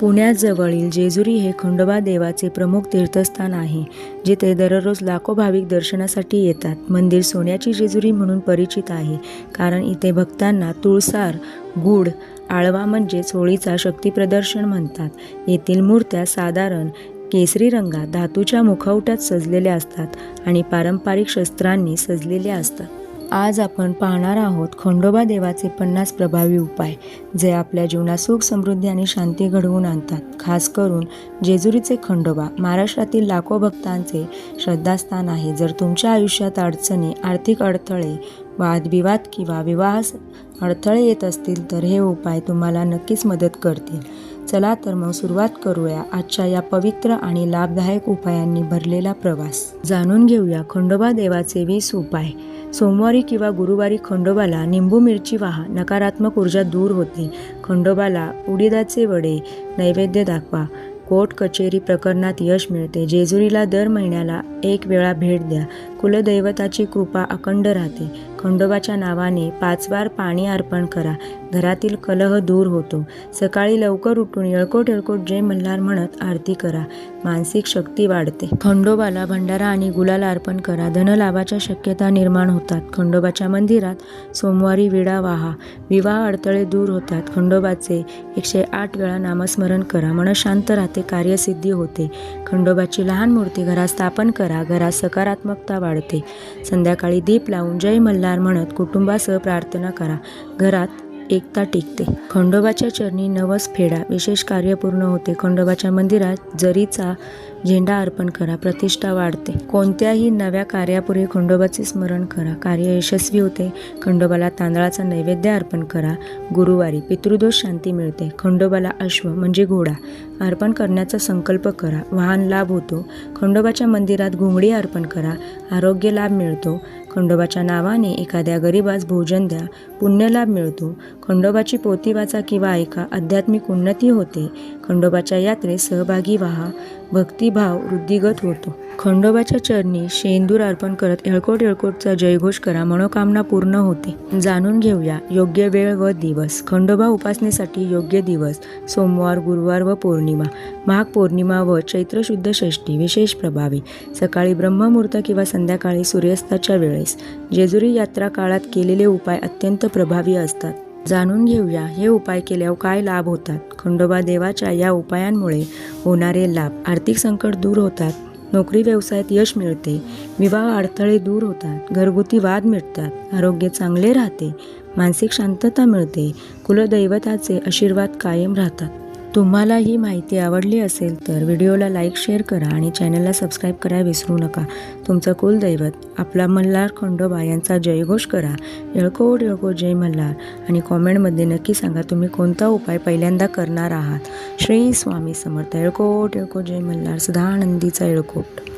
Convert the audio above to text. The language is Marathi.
पुण्याजवळील जेजुरी हे खंडोबा देवाचे प्रमुख तीर्थस्थान आहे जिथे दररोज लाखो भाविक दर्शनासाठी येतात. मंदिर सोन्याची जेजुरी म्हणून परिचित आहे कारण इथे भक्तांना तुळसार गुड आळवा म्हणजेच होळीचा शक्तीप्रदर्शन म्हणतात. येथील मूर्त्या साधारण केसरी रंगात धातूच्या मुखवट्यात सजलेल्या असतात आणि पारंपरिक शस्त्रांनी सजलेल्या असतात. आज आपण पाहणार आहोत खंडोबा देवाचे पन्नास प्रभावी उपाय जे आपल्या जीवनात सुख समृद्धी आणि शांती घडवून आणतात. खास करून जेजुरीचे खंडोबा महाराष्ट्रातील लाखो भक्तांचे श्रद्धास्थान आहे. जर तुमच्या आयुष्यात अडचणी आर्थिक अडथळे वादविवाद किंवा विवाहास अडथळे येत असतील तर हे उपाय तुम्हाला नक्कीच मदत करतील. चला तर मग सुरुवात करूया आजच्या या पवित्र आणि लाभदायक उपायांनी भरलेला प्रवास. जाणून घेऊया खंडोबा देवाचे वीस उपाय. सोमवारी किंवा गुरुवारी खंडोबाला निंबू मिरची वाहा नकारात्मक ऊर्जा दूर होते. खंडोबाला उडीदाचे वडे नैवेद्य दाखवा. कोर्ट कचेरी प्रकरणात यश मिळते. जेजुरीला दर महिन्याला एक वेळा भेट द्या. कुलदैवताची कृपा अखंड राहते. खंडोबाच्या नावाने पाच वार पाणी अर्पण करा. घरातील कलह दूर होतो. सकाळी लवकर उठून येळकोट येळकोट जय मल्हार म्हणत आरती करा. मानसिक शक्ती वाढते. खंडोबाला भंडारा आणि गुलाल अर्पण करा. धनलाभाच्या शक्यता निर्माण होतात. खंडोबाच्या मंदिरात सोमवारी विडा वाहा. विवाह अडथळे दूर होतात. खंडोबाचे एकशे आठ वेळा नामस्मरण करा. मन शांत राहते. कार्यसिद्धी होते. खंडोबाची लहान मूर्ती घरात स्थापन करा. घरात सकारात्मकता वाढते. संध्याकाळी दीप लावून जय मल्हार म्हणत कुटुंबासह प्रार्थना करा. घरात एकता टिकते. खंडोबाच्या चरणी नवस फेडा. विशेष कार्य पूर्ण होते. खंडोबाच्या मंदिरात जरीचा झेंडा अर्पण करा. प्रतिष्ठा वाढते. कोणत्याही नव्या कार्यापूर्वी खंडोबाचे स्मरण करा. कार्य यशस्वी होते. खंडोबाला तांदळाचा नैवेद्य अर्पण करा. गुरुवारी पितृदोष शांती मिळते. खंडोबाला अश्व म्हणजे घोडा. अर्पण करण्याचा संकल्प करा. वाहन लाभ होतो. खंडोबाच्या मंदिरात घोंगडी अर्पण करा. आरोग्य लाभ मिळतो. खंडोबाच्या नावाने एखाद्या गरिबास भोजन द्या पुण्यलाभ मिळतो. खंडोबाची पोती वाचा किंवा ऐका आध्यात्मिक उन्नती होते. खंडोबाच्या यात्रेत सहभागी व्हा. भक्तिभाव वृद्धिगत होतो. खंडोबाच्या चरणी शेंदूर अर्पण करत येळकोट येळकोटचा जयघोष करा मनोकामना पूर्ण होते. जाणून घेऊया योग्य वेळ व दिवस. खंडोबा उपासनेसाठी योग्य दिवस सोमवार गुरुवार व पौर्णिमा. माघ पौर्णिमा व चैत्र शुद्ध षष्ठी विशेष प्रभावी. सकाळी ब्रह्ममुहूर्त किंवा संध्याकाळी सूर्यास्ताच्या वेळेस. जेजुरी यात्रा काळात केलेले उपाय अत्यंत प्रभावी असतात. जाणून घेऊया हे उपाय केल्यावर काय लाभ होतात? खंडोबा देवाच्या या उपायांमुळे होणारे लाभ आर्थिक संकट दूर होतात. नोकरी व्यवसायात यश मिळते. विवाह अडथळे दूर होतात. घरगुती वाद मिटतात. आरोग्य चांगले राहते. मानसिक शांतता मिळते. कुलदैवताचे आशीर्वाद कायम राहतात. तुम्हाला ही माहिती आवडली असेल तर व्हिडिओला लाईक शेअर करा आणि चॅनलला सबस्क्राईब करायला विसरू नका. तुमचं कुलदैवत आपला मल्हार खंडोबा यांचा जयघोष करा. येळकोट येळको जय मल्हार. आणि कॉमेंटमध्ये नक्की सांगा तुम्ही कोणता उपाय पहिल्यांदा करणार आहात. श्री स्वामी समर्थ येळकोट येळको जय मल्हार सदानंदीचा येळकोट